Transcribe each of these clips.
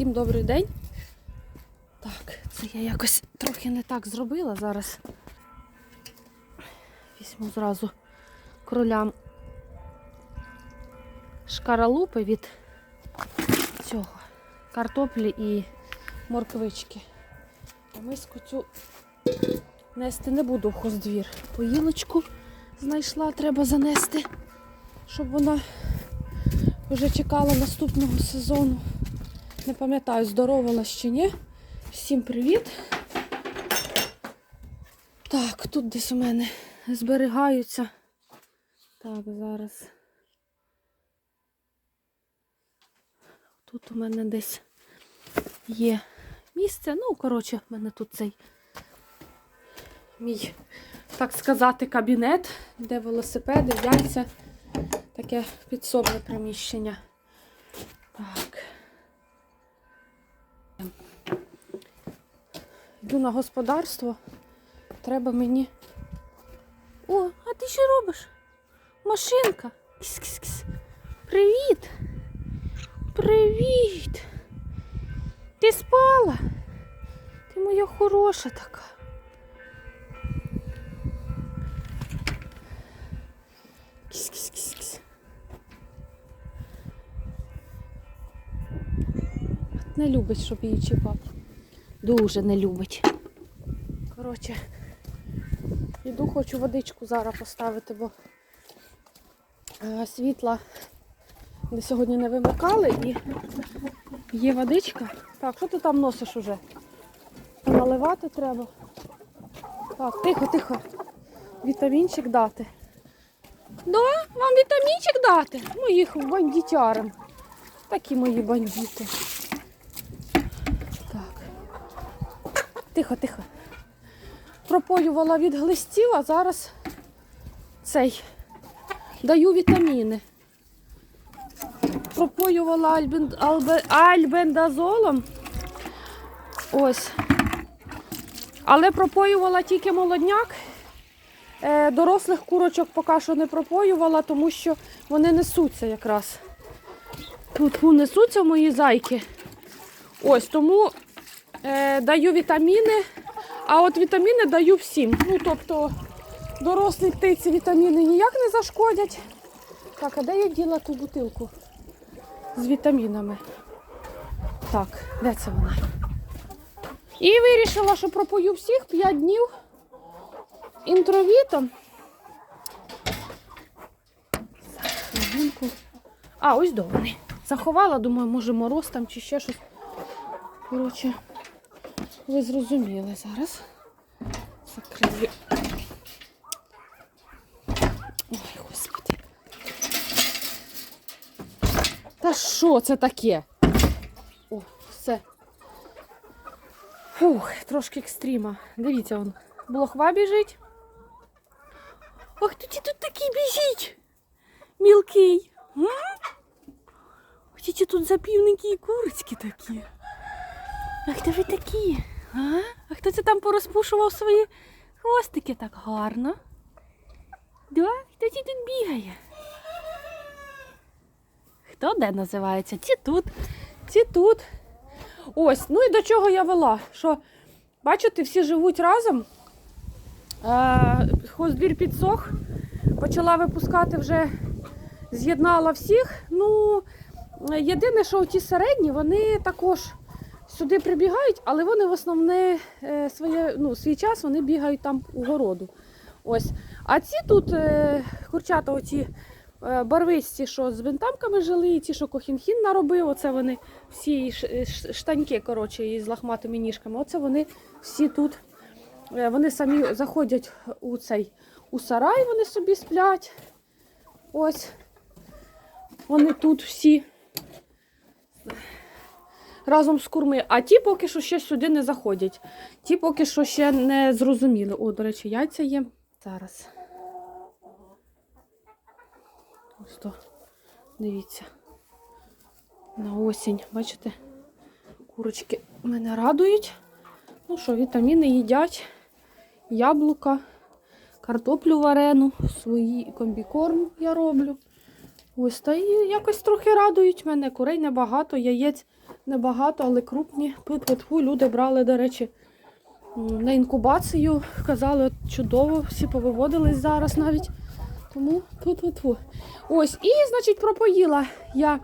Всім добрий день. Так, це я якось трохи не так зробила зараз. Візьму зразу кролям шкаралупи від цього картоплі і морквички. А миску цю нести не буду в хоздвір. Поїлочку знайшла, треба занести, щоб вона вже чекала наступного сезону. Не пам'ятаю, здоровалась чи ні. Всім привіт. Так, тут десь у мене зберігаються. Так, зараз. Тут у мене десь є місце. Ну, коротше, в мене тут цей мій, так сказати, кабінет, де велосипеди, яйця. Таке підсобне приміщення. Так. Йду на господарство. Треба мені. О, а ти що робиш? Машинка. Кіс-кіс-кіс. Привіт. Привіт. Ти спала? Ти моя хороша така. Кіс-кіс-кіс-кіс. Не любить, щоб її чіпав. Дуже не любить. Коротше, іду, хочу водичку зараз поставити, бо е, світла ми сьогодні не вимикали і є водичка. Так, що ти там носиш уже? Наливати треба. Так, тихо, тихо. Вітамінчик дати. Да, вам вітамінчик дати? Моїх бандитярам. Такі мої бандити. Тихо, тихо. Пропоювала від глистів, а зараз цей даю вітаміни. Пропоювала альбен, албе, альбендазолом. Ось. Але пропоювала тільки молодняк. Е, дорослих курочок поки що не пропоювала, тому що вони несуться якраз. Тут несуться мої зайки. Ось тому е, даю вітаміни, а от вітаміни даю всім. Ну, тобто дорослій птиці вітаміни ніяк не зашкодять. Так, а де я діла ту бутилку з вітамінами? Так, де це вона? І вирішила, що пропою всіх 5 днів інтровітом. А, ось до вони. Заховала, думаю, може мороз там чи ще щось. Коротше, ви зрозуміли зараз. Закрию. Ой, господи. Та що це таке? О, все. Фух, трошки екстріма. Дивіться, он. Блохва біжить. Ах, хто ті тут такий біжить? Мілкий. Ті тут запівненькі і курицькі такі. А хто ви такі? А? а хто це там порозпушував свої хвостики так гарно? Да? Хто ті тут бігає? Хто де називається? Ті тут, ті тут. Ось, ну і до чого я вела? Що, бачите, всі живуть разом. Е, Хоздвір підсох, почала випускати вже, з'єднала всіх. Ну, єдине, що ті середні, вони також сюди прибігають, але вони в основне е, своє, ну, свій час вони бігають там у городу. Ось. А ці тут е, курчата, оці е, барвисті, що з винтамками жили, і ті, що кохінхін наробив, оце вони всі штаньки коротше, із лахматими ніжками. Оце вони всі тут. Вони самі заходять у цей у сарай, вони собі сплять. Ось. Вони тут всі разом з курми. А ті поки що ще сюди не заходять. Ті поки що ще не зрозуміли. О, до речі, яйця є. Зараз. Ось то. Дивіться. На осінь, бачите? Курочки мене радують. Ну що, вітаміни їдять, яблука, картоплю варену, свої комбікорм я роблю. Ось та і якось трохи радують мене. Курей небагато, яєць небагато, але крупні. Пит-пит-пу. Люди брали, до речі, на інкубацію. Казали, от чудово, всі повиводились зараз навіть. Тому тьфу-тьфу-тьфу. Ось, і, значить, пропоїла я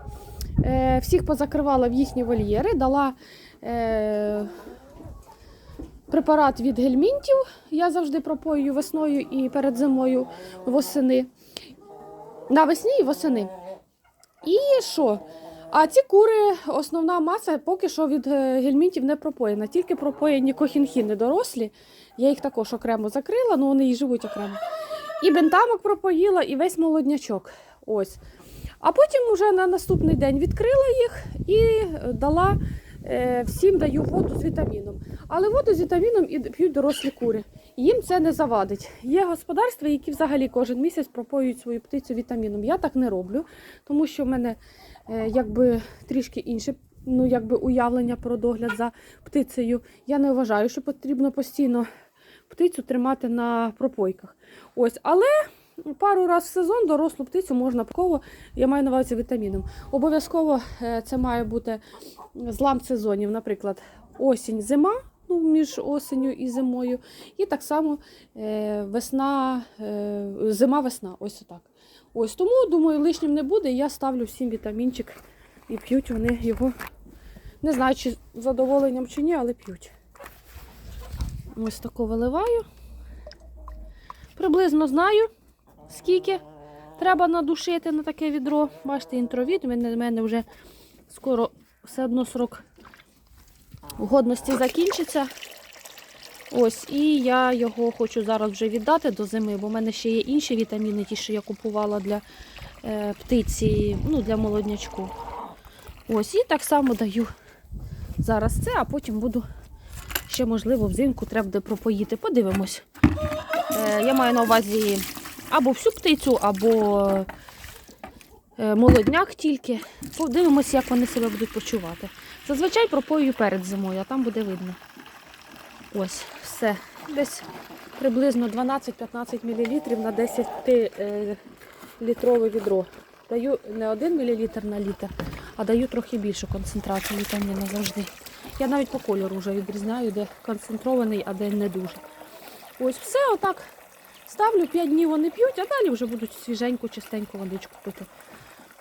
е, всіх позакривала в їхні вольєри, дала е, препарат від гельмінтів. Я завжди пропоюю весною і перед зимою восени. Навесні і восени. І що? А ці кури, основна маса поки що від е, гельмінтів не пропоєна, тільки пропоєні кохінхіни дорослі. Я їх також окремо закрила, але вони і живуть окремо. І бентамок пропоїла, і весь молоднячок. Ось. А потім вже на наступний день відкрила їх і е, дала е, всім даю воду з вітаміном. Але воду з вітаміном і п'ють дорослі кури. Їм це не завадить. Є господарства, які взагалі кожен місяць пропоюють свою птицю вітаміном. Я так не роблю, тому що в мене якби трішки інше. Ну, якби уявлення про догляд за птицею. Я не вважаю, що потрібно постійно птицю тримати на пропойках. Ось, але пару разів в сезон дорослу птицю можна пково, я маю на увазі вітаміном. Обов'язково е, це має бути злам сезонів, наприклад, осінь, зима. Ну, між осенню і зимою, і так само е, весна, е, зима-весна. Ось отак. Ось тому, думаю, лишнім не буде. Я ставлю всім вітамінчик і п'ють вони його. Не знаю, чи з задоволенням чи ні, але п'ють. Ось тако виливаю. Приблизно знаю, скільки треба надушити на таке відро. Бачите, інтровід. У мене вже скоро все одно срок годності закінчиться. Ось, і я його хочу зараз вже віддати до зими, бо в мене ще є інші вітаміни, ті, що я купувала для е, птиці, ну, для молоднячку. Ось, і так само даю зараз це, а потім буду ще, можливо, взимку треба буде пропоїти. Подивимось. Е, я маю на увазі або всю птицю, або е, молодняк тільки. Подивимось, як вони себе будуть почувати. Зазвичай пропоюю перед зимою, а там буде видно. Ось, все. Десь приблизно 12-15 мл на 10 е, відро. Даю не 1 мл на літр, а даю трохи більшу концентрацію вітаміну завжди. Я навіть по кольору вже відрізняю, де концентрований, а де не дуже. Ось все, отак. Ставлю 5 днів вони п'ють, а далі вже будуть свіженьку, чистеньку водичку пити.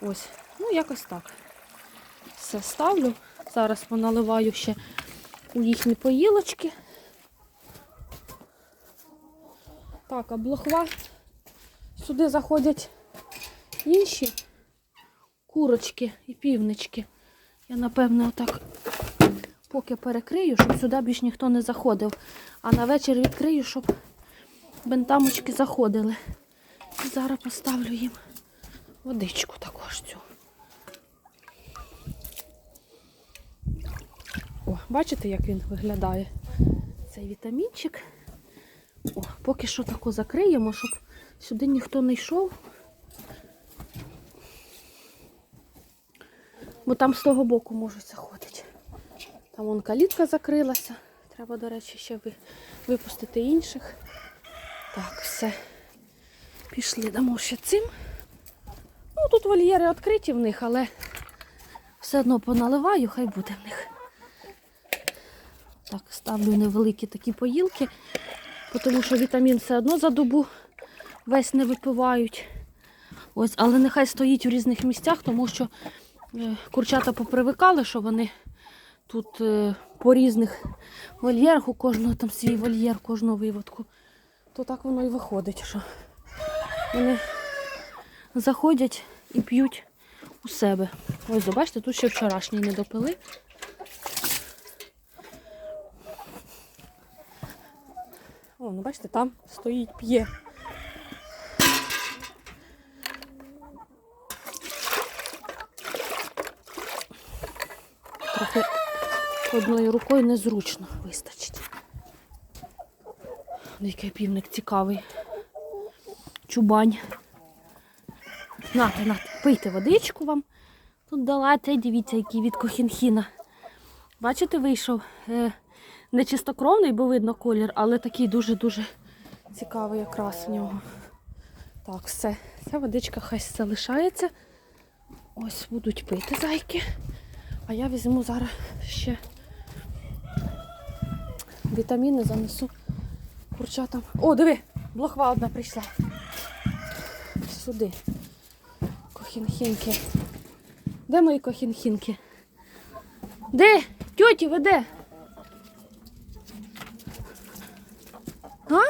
Ось, ну якось так. Все ставлю. Зараз поналиваю ще у їхні поїлочки. Так, а блохва. Сюди заходять інші курочки і півнички. Я, напевне, отак поки перекрию, щоб сюди більш ніхто не заходив. А на вечір відкрию, щоб бентамочки заходили. І зараз поставлю їм водичку також цю. О, бачите, як він виглядає? Цей вітамінчик. Поки що тако закриємо, щоб сюди ніхто не йшов. Бо там з того боку можуть заходити. Там вон калітка закрилася. Треба, до речі, ще випустити інших. Так, все. Пішли, дамо ще цим. Ну, тут вольєри відкриті в них, але все одно поналиваю, хай буде в них. Так, ставлю невеликі такі поїлки, тому що вітамін все одно за добу весь не випивають. Ось, але нехай стоїть у різних місцях, тому що е, курчата попривикали, що вони тут е, по різних вольєрах, у кожного там свій вольєр, кожного виводку. То так воно і виходить, що вони заходять і п'ють у себе. Ось, бачите, тут ще вчорашній не допили. О, ну бачите, там стоїть п'є. Трохи одною рукою незручно вистачить. Який півник цікавий. Чубань. Нате, нате, пийте водичку вам. Тут дала те, дивіться, який від кохінхіна. Бачите, вийшов е, не чистокровний, бо видно колір, але такий дуже-дуже цікавий якраз в нього. Так, все. Ця водичка хай залишається. Ось будуть пити зайки. А я візьму зараз ще вітаміни занесу курчатам. О, диви, блохва одна прийшла. Сюди. Кохінхінки. Де мої кохінхінки? Де? Тьоті, ви де? А?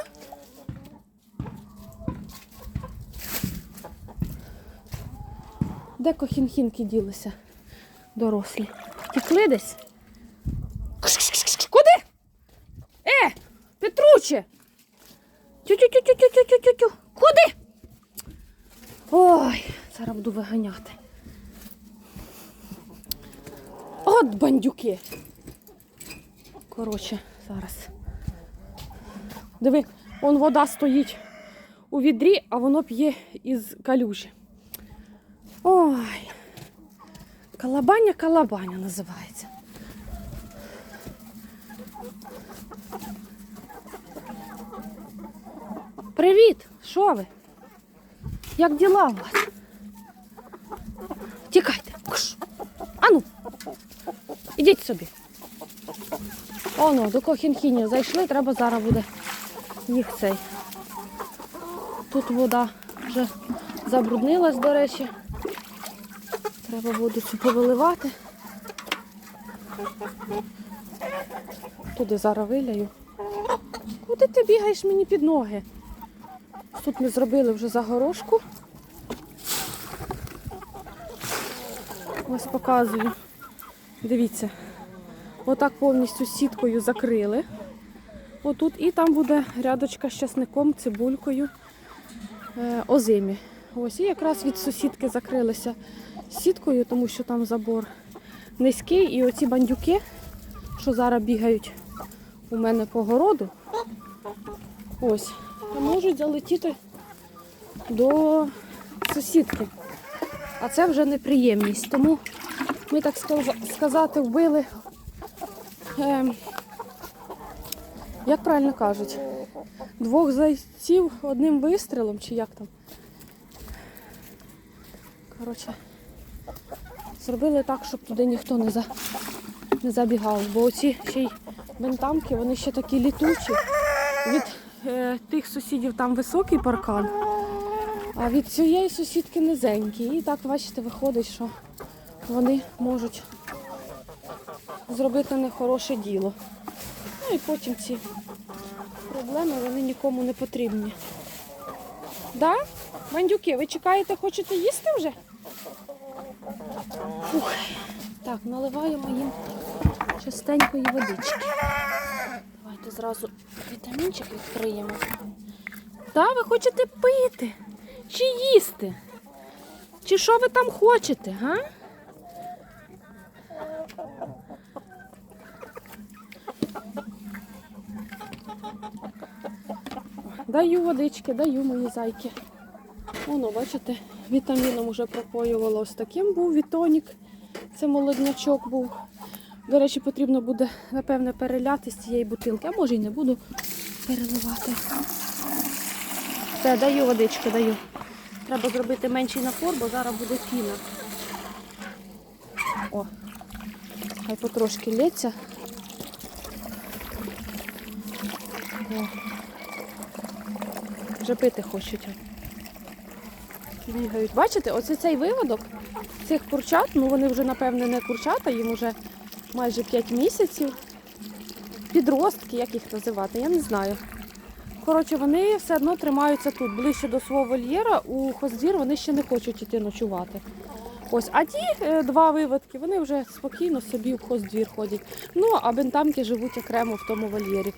Де кохінхінки ділися? Дорослі. Втекли десь? Куди? Е, Петруче! Тю-тю-тю-тю-тю-тю-тю-тю. Куди? Ой, зараз буду виганяти. От бандюки. Коротше, зараз. Диви, он вода стоїть у відрі, а воно п'є із калюжі. Ой. Калабаня калабаня називається. Привіт! Що ви? Як діла у вас? Тікайте. Кш. Ану. Ідіть собі. Оно, до кохінхіні зайшли, треба зараз буде їх цей. Тут вода вже забруднилась, до речі. Треба буде цю повиливати. Туди зараз виляю. Куди ти бігаєш мені під ноги? Тут ми зробили вже загорожку. Ось показую. Дивіться. Отак повністю сіткою закрили. Отут і там буде рядочка з часником, цибулькою, е, озимі. Ось і якраз від сусідки закрилися сіткою, тому що там забор низький. І оці бандюки, що зараз бігають у мене по городу, ось, можуть залетіти до сусідки. А це вже неприємність. Тому ми, так сказати, вбили, ем, як правильно кажуть, двох зайців одним вистрілом, чи як там. Коротше, зробили так, щоб туди ніхто не, за, не забігав. Бо оці ще й бентамки, вони ще такі літучі. Від е, тих сусідів там високий паркан, а від цієї сусідки низенький. І так, бачите, виходить, що вони можуть зробити нехороше діло. Ну і потім ці проблеми вони нікому не потрібні. Да? Бандюки, ви чекаєте, хочете їсти вже? Фух. Так, наливаємо їм чистенької водички. Давайте зразу вітамінчик відкриємо. Да, ви хочете пити? Чи їсти? Чи що ви там хочете, га? Даю водички, даю мої зайки. Воно, бачите, вітаміном вже пропоювало. Ось таким був вітонік. Це молоднячок був. До речі, потрібно буде, напевне, переляти з цієї бутилки, а може й не буду переливати. Все, даю водички, даю. Треба зробити менший напор, бо зараз буде піна. О, хай потрошки лється. О. Вже пити хочуть. Бігають. Бачите, оце цей виводок цих курчат, ну вони вже, напевне, не курчата, їм вже майже 5 місяців. Підростки, як їх називати, я не знаю. Коротше, вони все одно тримаються тут, ближче до свого вольєра. У хоздвір вони ще не хочуть іти ночувати. Ось, а ті е, два виводки, вони вже спокійно собі в хоздвір ходять. Ну, а бентамки живуть окремо в тому вольєрі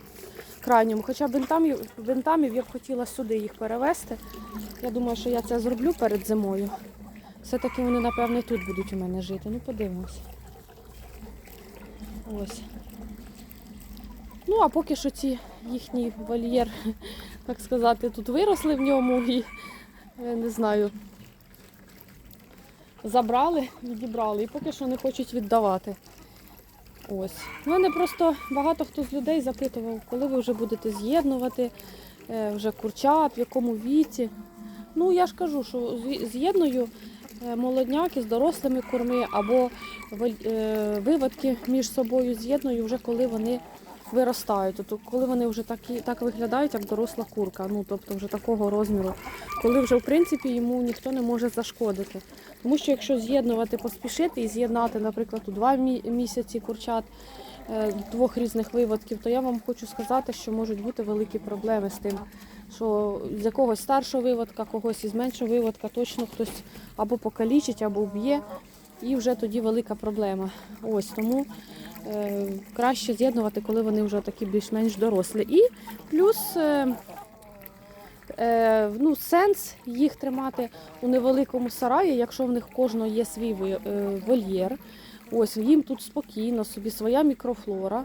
крайньому. Хоча бентамів, бентамів я б хотіла сюди їх перевезти. Я думаю, що я це зроблю перед зимою. Все-таки вони, напевне, тут будуть у мене жити. Ну, подивимось. Ось. Ну, а поки що ці їхній вольєр, так сказати, тут виросли в ньому і я не знаю. Забрали, відібрали і поки що не хочуть віддавати. Ось. У мене просто багато хто з людей запитував, коли ви вже будете з'єднувати е, вже курчат, в якому віці. Ну, я ж кажу, що з'єдную е, молодняк із дорослими курми або е, виводки між собою з'єдную вже коли вони виростають. Тобто, коли вони вже такі, так виглядають, як доросла курка, ну тобто вже такого розміру, коли вже в принципі йому ніхто не може зашкодити. Тому що якщо з'єднувати, поспішити і з'єднати, наприклад, у два місяці курчат е, двох різних виводків, то я вам хочу сказати, що можуть бути великі проблеми з тим, що з якогось старшого виводка, когось із меншого виводка точно хтось або покалічить, або вб'є, і вже тоді велика проблема. Ось тому е, краще з'єднувати, коли вони вже такі більш-менш дорослі. І плюс. Е, Е, ну, сенс їх тримати у невеликому сараї, якщо в них кожного є свій е, вольєр. Ось їм тут спокійно, собі своя мікрофлора.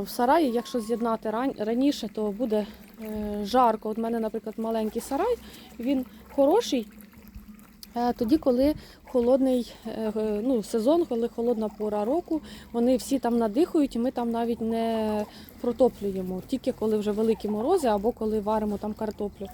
В сараї, якщо з'єднати раніше, то буде жарко. От мене, наприклад, маленький сарай, він хороший. е, Тоді, коли холодний е, е, ну, сезон, коли холодна пора року, вони всі там надихають, і ми там навіть не протоплюємо. Тільки коли вже великі морози, або коли варимо там картоплю,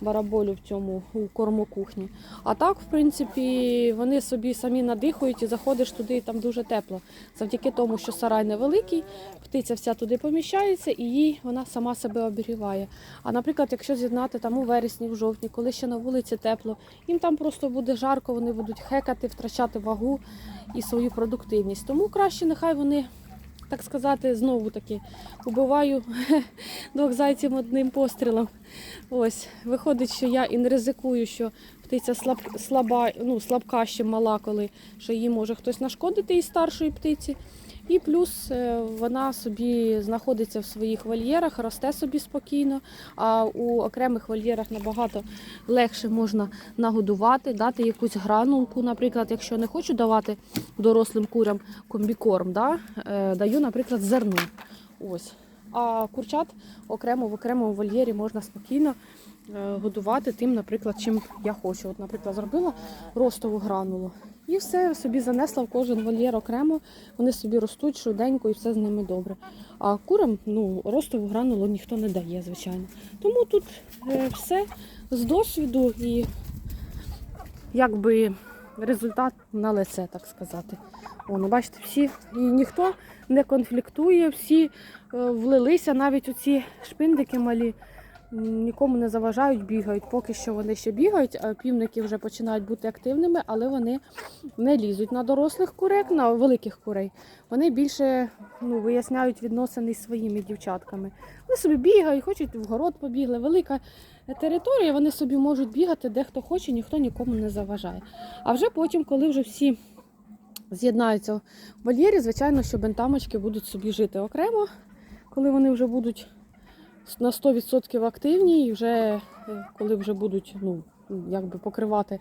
бараболю в цьому у кормокухні. А так, в принципі, вони собі самі надихають і заходиш туди, і там дуже тепло. Завдяки тому, що сарай невеликий, птиця вся туди поміщається і їй вона сама себе обігріває. А наприклад, якщо з'єднати там у вересні, в жовтні, коли ще на вулиці тепло, їм там просто буде жарко, вони будуть хекати, втрачати вагу і свою продуктивність. Тому краще нехай вони. Так сказати, знову таки убиваю двох зайців одним пострілом. Ось, виходить, що я і не ризикую, що птиця слаб, слаба, ну, слабка ще мала, коли що її може хтось нашкодити із старшої птиці. І плюс е, вона собі знаходиться в своїх вольєрах, росте собі спокійно, а у окремих вольєрах набагато легше можна нагодувати, дати якусь гранулку. Наприклад, якщо не хочу давати дорослим курям комбікорм, да, е, даю, наприклад, зерно. Ось. А курчат окремо в окремому вольєрі можна спокійно годувати тим, наприклад, чим я хочу. От, наприклад, зробила ростову гранулу. І все собі занесла в кожен вольєр окремо. Вони собі ростуть швиденько і все з ними добре. А курам ну, ростову гранулу ніхто не дає, звичайно. Тому тут е, все з досвіду і якби результат на лице, так сказати. О, ну бачите, всі і ніхто не конфліктує, всі е, влилися, навіть оці шпиндики малі нікому не заважають, бігають. Поки що вони ще бігають, а півники вже починають бути активними, але вони не лізуть на дорослих курек, на великих курей. Вони більше ну, виясняють відносини з своїми дівчатками. Вони собі бігають, хочуть в город побігли. Велика територія, вони собі можуть бігати де хто хоче, ніхто нікому не заважає. А вже потім, коли вже всі з'єднаються в вольєрі, звичайно, що бентамочки будуть собі жити окремо, коли вони вже будуть на 100% активні, і вже е, коли вже будуть ну, якби покривати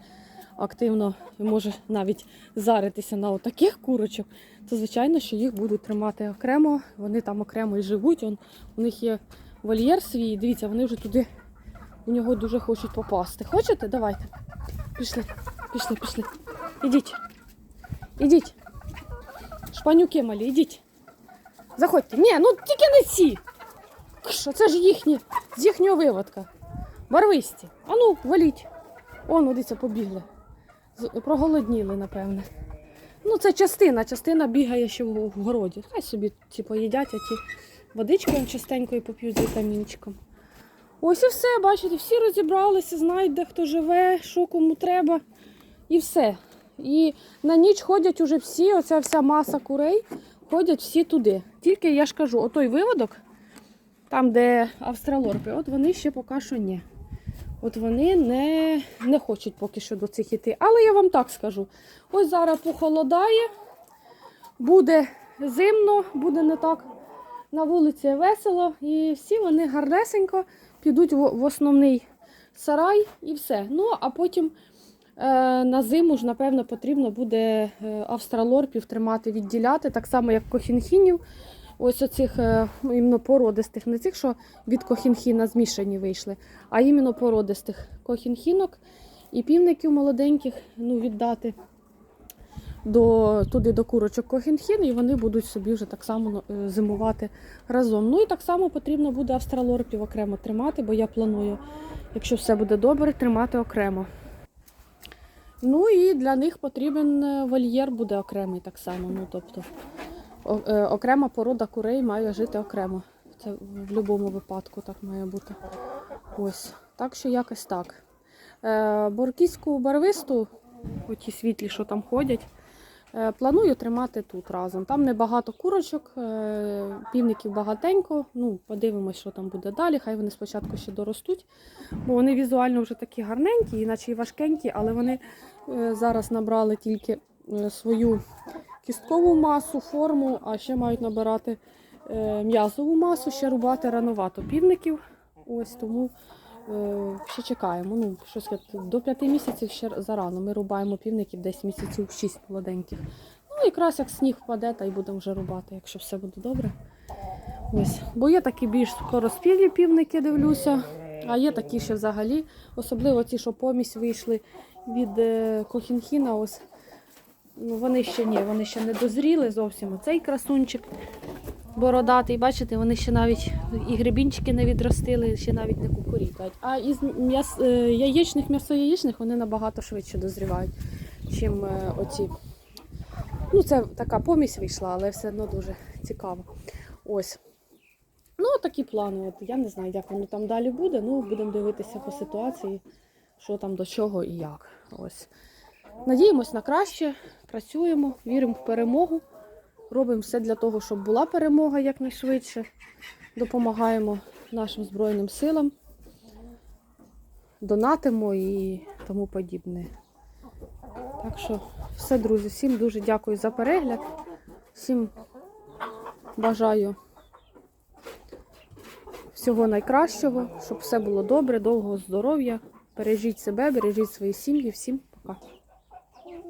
активно і може навіть заритися на отаких курочок, то звичайно, що їх будуть тримати окремо, вони там окремо і живуть. Он, у них є вольєр свій, дивіться, вони вже туди у нього дуже хочуть попасти. Хочете? Давайте. Пішли, пішли, пішли. Ідіть. Ідіть. Шпанюки малі, ідіть. Заходьте. Ні, ну тільки не ці. Що це ж їхні, з їхнього виводка. Барвисті. А ну, валіть. О, ну дивіться, побігли. Проголодніли, напевне. Ну, це частина, частина бігає ще в, городі. Хай собі ті поїдять, а ті водичкою частенькою поп'ють з вітамінчиком. Ось і все, бачите, всі розібралися, знають, де хто живе, що кому треба. І все. І на ніч ходять уже всі, оця вся маса курей, ходять всі туди. Тільки я ж кажу, отой виводок, там, де австралорпи, от вони ще поки що ні. От вони не, не хочуть поки що до цих іти. Але я вам так скажу: ось зараз похолодає, буде зимно, буде не так на вулиці весело, і всі вони гарнесенько підуть в, основний сарай і все. Ну, а потім е, на зиму ж, напевно, потрібно буде е, австралорпів тримати, відділяти, так само, як кохінхінів. Ось оцих е, іменно породистих, не цих, що від кохінхіна змішані вийшли, а іменно породистих кохінхінок і півників молоденьких ну, віддати до, туди до курочок кохінхін, і вони будуть собі вже так само е, зимувати разом. Ну і так само потрібно буде австралорпів окремо тримати, бо я планую, якщо все буде добре, тримати окремо. Ну і для них потрібен е, вольєр буде окремий так само. Ну, тобто, окрема порода курей має жити окремо. Це в будь-якому випадку так має бути. Ось. Так що якось так. Е, Боркійську барвисту, оті світлі, що там ходять, е, планую тримати тут разом. Там небагато курочок, е, півників багатенько. Ну, подивимось, що там буде далі. Хай вони спочатку ще доростуть, бо вони візуально вже такі гарненькі, іначе і важкенькі, але вони е, зараз набрали тільки е, свою кісткову масу, форму, а ще мають набирати е, м'язову масу, ще рубати рановато півників. Ось тому е, ще чекаємо. Ну, щось от до п'яти місяців ще зарано. Ми рубаємо півників десь місяців шість молоденьких. Ну, якраз як сніг впаде, та й будемо вже рубати, якщо все буде добре. Ось. Бо є такі більш скороспілі півники, дивлюся, а є такі ще взагалі, особливо ті, що помість вийшли від е, Кохінхіна. Ось. Ну, вони ще ні, вони ще не дозріли зовсім. Оцей красунчик бородатий, бачите, вони ще навіть і гребінчики не відростили, ще навіть не кукурікають. А із м'яс, е, яєчних, м'ясояєчних вони набагато швидше дозрівають, чим е, оці. Ну, це така помість вийшла, але все одно дуже цікаво. Ось. Ну, такі плани. От, я не знаю, як воно там далі буде. Ну, будемо дивитися по ситуації, що там до чого і як. Ось. Надіємось на краще, працюємо, віримо в перемогу. Робимо все для того, щоб була перемога якнайшвидше. Допомагаємо нашим Збройним силам, донатимо і тому подібне. Так що, все, друзі, всім дуже дякую за перегляд. Всім бажаю всього найкращого, щоб все було добре, довгого здоров'я. Бережіть себе, бережіть свої сім'ї. Всім пока.